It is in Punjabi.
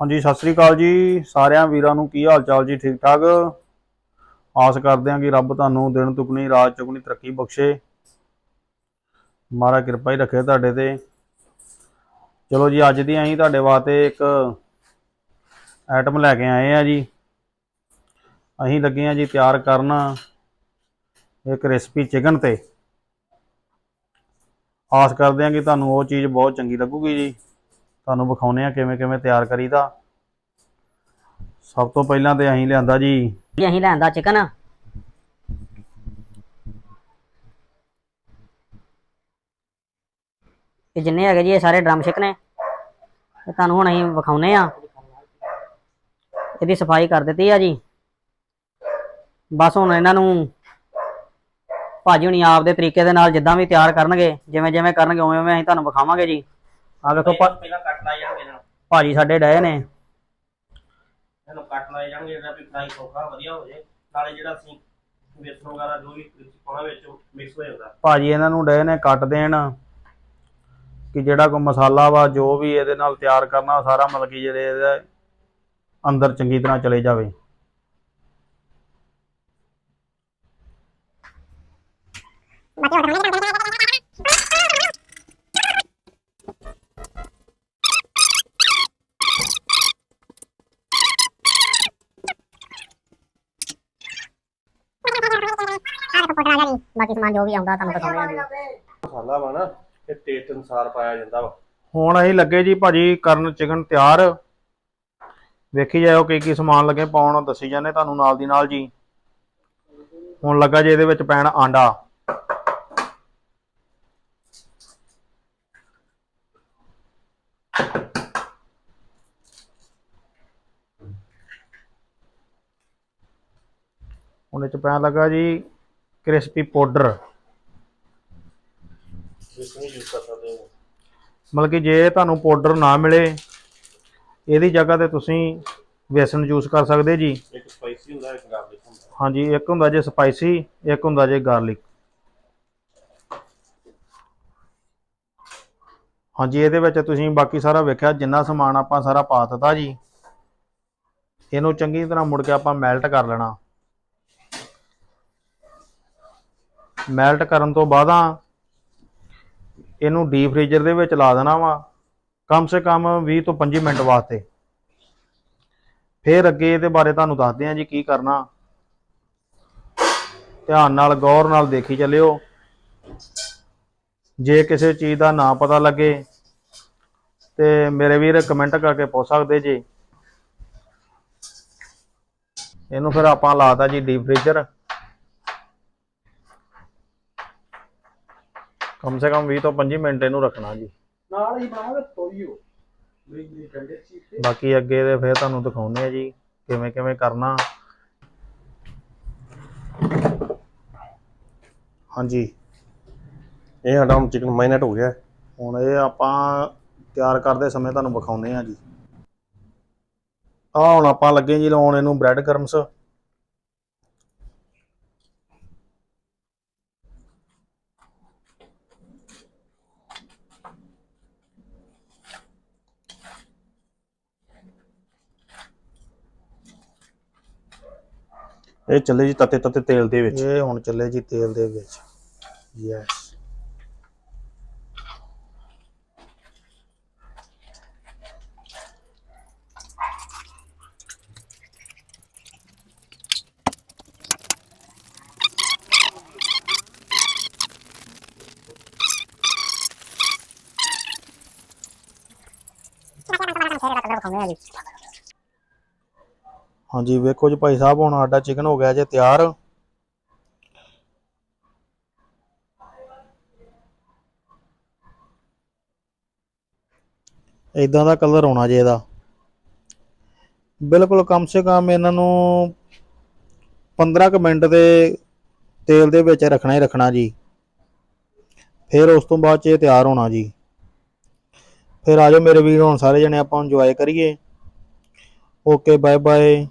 ਹਾਂਜੀ, ਸਤਿ ਸ੍ਰੀ ਅਕਾਲ ਜੀ। ਸਾਰਿਆਂ ਵੀਰਾਂ ਨੂੰ ਕੀ ਹਾਲ ਚਾਲ ਜੀ? ਠੀਕ ਠਾਕ ਆਸ ਕਰਦੇ ਹਾਂ ਕਿ ਰੱਬ ਤੁਹਾਨੂੰ ਦਿਨ ਦੁਗਣੀ, ਰਾਤ ਚੁਗਣੀ ਤਰੱਕੀ ਬਖਸ਼ੇ। ਮਾਰਾ ਕਿਰਪਾ ਹੀ ਰੱਖੇ ਤੁਹਾਡੇ ਤੇ। ਚਲੋ ਜੀ, ਅੱਜ ਦੀ ਅਸੀਂ ਤੁਹਾਡੇ ਵਾਸਤੇ ਇੱਕ ਆਈਟਮ ਲੈ ਕੇ ਆਏ ਆ ਜੀ। ਅਸੀਂ ਲੱਗੇ ਆ ਜੀ ਤਿਆਰ ਕਰਨ ਇੱਕ ਰੈਸਪੀ ਚਿਕਨ ਤੇ। ਆਸ ਕਰਦੇ ਹਾਂ ਕਿ ਤੁਹਾਨੂੰ ਉਹ ਚੀਜ਼ ਬਹੁਤ ਚੰਗੀ ਲੱਗੂਗੀ ਜੀ। ਤੁਹਾਨੂੰ ਵਿਖਾਉਨੇ ਆ ਕਿਵੇਂ ਕਿਵੇਂ ਤਿਆਰ ਕਰੀਦਾ। ਸਭ ਤੋਂ ਪਹਿਲਾਂ ਤੇ ਅਸੀਂ ਲਿਆਂਦਾ ਜੀ। ਜੀ ਅਸੀਂ ਲੈਂਦਾ ਚਿਕਨ ਇਹ ਜਿੰਨੇ ਹੈਗੇ ਜੀ ਇਹ ਸਾਰੇ ਡਰਮ ਚਿਕਨ ਨੇ। ਇਹ ਤੁਹਾਨੂੰ ਹੁਣ ਅਸੀਂ ਵਿਖਾਉਨੇ ਆ। ਇਹਦੀ ਸਫ਼ਾਈ ਕਰ ਦਿੱਤੀ ਆ ਜੀ। ਬਸ ਹੁਣ ਇਹਨਾਂ ਨੂੰ ਭਾਜੀ ਹੁਣੀ ਆਪਦੇ ਤਰੀਕੇ ਦੇ ਨਾਲ ਜਿੱਦਾਂ ਵੀ ਤਿਆਰ ਕਰਨਗੇ ਜਿਵੇਂ ਜਿਵੇਂ ਕਰਨਗੇ ਉਵੇਂ ਉਵੇਂ ਅਸੀਂ ਤੁਹਾਨੂੰ ਵਿਖਾਵਾਂਗੇ ਜੀ। ਆ ਵੇਖੋ ਪਹਿਲਾਂ ਕੱਟ ਲਾਏ ਜਾਣਗੇ ਇਹਨਾਂ ਨੂੰ ਭਾਜੀ ਸਾਡੇ ਡਏ ਨੇ। ਇਹਨੂੰ ਕੱਟ ਲਾਏ ਜਾਣਗੇ ਜਿਹੜਾ ਵੀ ਫਰਾਈ ਸੌਖਾ ਵਧੀਆ ਹੋ ਜੇ। ਨਾਲੇ ਜਿਹੜਾ ਅਸੀਂ ਬੇਸਣ ਵਗੈਰਾ ਜੋ ਵੀ ਪਾਉਣਾ ਵਿੱਚ ਮਿਕਸ ਹੋ ਜਾਂਦਾ। ਭਾਜੀ ਇਹਨਾਂ ਨੂੰ ਡੇ ਨੇ ਕੱਟ ਦੇਣ ਕਿ ਜਿਹੜਾ ਕੋ ਮਸਾਲਾ ਵਾ ਜੋ ਵੀ ਇਹਦੇ ਨਾਲ ਤਿਆਰ ਕਰਨਾ ਸਾਰਾ ਮਤਲਬ ਕਿ ਜਿਹੜੇ ਇਹਦੇ ਅੰਦਰ ਚੰਗੀ ਤਰ੍ਹਾਂ ਚਲੇ ਜਾਵੇ। ਬਾਕੀ ਸਮਾਨ ਜੋ ਵੀ ਆਉਂਦਾ ਤੁਹਾਨੂੰ ਦਿਖਾਉਂਦੇ ਮਸਾਲਾ ਵਾ ਨਾ ਇਹ ਟੇਸਟ ਅਨੁਸਾਰ ਪਾਇਆ ਜਾਂਦਾ ਵਾ। ਹੁਣ ਅਸੀਂ ਲੱਗੇ ਜੀ ਭਾਜੀ ਕਰਨ ਚਿਕਨ ਤਿਆਰ। ਵੇਖੀ ਜਾਇਓ ਕੀ ਕੀ ਸਮਾਨ ਲੱਗੇ ਪਾਉਣ ਦੱਸੀ ਜਾਂਦੇ ਤੁਹਾਨੂੰ ਨਾਲ ਦੀ ਨਾਲ ਜੀ। ਹੁਣ ਲੱਗਾ ਜੀ ਇਹਦੇ ਵਿੱਚ ਪੈਣ ਆਂਡਾ। ਇਹ ਚ ਪੈਣ ਲੱਗਾ ਜੀ ਕ੍ਰਿਸਪੀ ਪਾਊਡਰ। ਇਸ ਨੂੰ ਯੂਜ਼ ਕਰ ਸਕਦੇ ਹੋ। ਮਤਲਬ ਕਿ ਜੇ ਤੁਹਾਨੂੰ ਪਾਊਡਰ ਨਾ ਮਿਲੇ ਇਹਦੀ ਜਗ੍ਹਾ ਤੇ ਤੁਸੀਂ ਵੇਸਣ ਯੂਜ਼ ਕਰ ਸਕਦੇ ਜੀ। ਇੱਕ ਸਪਾਈਸੀ ਹੁੰਦਾ ਇੱਕ ਗਾਰਲਿਕ ਹੁੰਦਾ। ਹਾਂਜੀ ਇੱਕ ਹੁੰਦਾ ਜੇ ਸਪਾਈਸੀ ਇੱਕ ਹੁੰਦਾ ਜੇ ਗਾਰਲਿਕ ਹਾਂਜੀ ਇਹਦੇ ਵਿੱਚ ਤੁਸੀਂ ਬਾਕੀ ਸਾਰਾ ਵੇਖਿਆ ਜਿੰਨਾ ਸਮਾਨ ਆਪਾਂ ਸਾਰਾ ਪਾ ਦਿੱਤਾ ਜੀ। ਇਹਨੂੰ ਚੰਗੀ ਤਰ੍ਹਾਂ ਮੁੜ ਕੇ ਆਪਾਂ ਮੈਲਟ ਕਰ ਲੈਣਾ। ਮੈਲਟ ਕਰਨ ਤੋਂ ਬਾਅਦਾਂ ਇਹਨੂੰ ਡੀਪ ਫ੍ਰੀਜ਼ਰ ਦੇ ਵਿੱਚ ਲਾ ਦੇਣਾ ਵਾ, ਕਮ ਸੇ ਕਮ 20 ਤੋਂ 25 ਮਿੰਟ ਵਾਸਤੇ। ਫਿਰ ਅੱਗੇ ਇਹਦੇ ਬਾਰੇ ਤੁਹਾਨੂੰ ਦੱਸਦੇ ਹਾਂ ਜੀ ਕੀ ਕਰਨਾ। ਧਿਆਨ ਨਾਲ, ਗੌਰ ਨਾਲ ਦੇਖੀ ਚੱਲਿਓ। ਜੇ ਕਿਸੇ ਚੀਜ਼ ਦਾ ਨਾਂ ਪਤਾ ਲੱਗੇ, ਤੇ ਮੇਰੇ ਵੀਰ ਕਮੈਂਟ ਕਰਕੇ ਪੁੱਛ ਸਕਦੇ ਜੀ। ਇਹਨੂੰ ਫਿਰ ਆਪਾਂ ਲਾਤਾ ਜੀ ਡੀਪ ਫ੍ਰੀਜ਼ਰ। ਕਮ ਸੇ ਕਮ 20 ਤੋਂ 25 ਮਿੰਟ ਇਹਨੂੰ ਰੱਖਣਾ ਜੀ। ਨਾਲ ਹੀ ਬਣਾਵਾਂਗੇ ਚੀਤੇ ਬਾਕੀ ਅੱਗੇ ਦੇ ਫਿਰ ਤੁਹਾਨੂੰ ਦਿਖਾਉਂਦੇ ਆ ਜੀ ਕਿਵੇਂ ਕਿਵੇਂ ਕਰਨਾ। ਹਾਂਜੀ। ਇਹ ਸਾਡਾ ਹੁਣ ਚਿਕਨ ਮਾਈਨੇਟ ਹੋ ਗਿਆ। ਹੁਣ ਇਹ ਆਪਾਂ ਤਿਆਰ ਕਰਦੇ ਸਮੇਂ ਤੁਹਾਨੂੰ ਵਿਖਾਉਂਦੇ ਆ ਜੀ। ਆ ਹੁਣ ਆਪਾਂ ਲੱਗੇ ਜੀ ਲਾਉਣ ਇਹਨੂੰ ਬ੍ਰੈਡ ਕਰਮਸ ਇਹ ਚੱਲੇ ਜੀ ਤਤੇ ਤਤੇ ਤੇਲ ਦੇ ਵਿੱਚ। ਇਹ ਹੁਣ ਚੱਲੇ ਜੀ ਤੇਲ ਦੇ ਵਿੱਚ। ਯੈਸ ਹਾਂਜੀ, ਵੇਖੋ ਜੀ ਭਾਈ ਸਾਹਿਬ, ਹੁਣ ਸਾਡਾ ਚਿਕਨ ਹੋ ਗਿਆ ਜੇ ਤਿਆਰ। ਇਦਾਂ ਦਾ ਕਲਰ ਹੋਣਾ ਜੇ ਇਹਦਾ। ਬਿਲਕੁਲ ਕਮ ਸੇ ਕਮ ਇਹਨਾਂ ਨੂੰ 15 ਕੁ ਮਿੰਟ ਦੇ ਤੇਲ ਦੇ ਵਿੱਚ ਰੱਖਣਾ ਹੀ ਰੱਖਣਾ ਜੀ। ਫਿਰ ਉਸ ਤੋਂ ਬਾਅਦ ਚ ਇਹ ਤਿਆਰ ਹੋਣਾ ਜੀ। ਫਿਰ ਆਜੋ ਮੇਰੇ ਵੀਰ, ਹੁਣ ਸਾਰੇ ਜਣੇ ਆਪਾਂ ਇੰਜੋਏ ਕਰੀਏ। Okay bye bye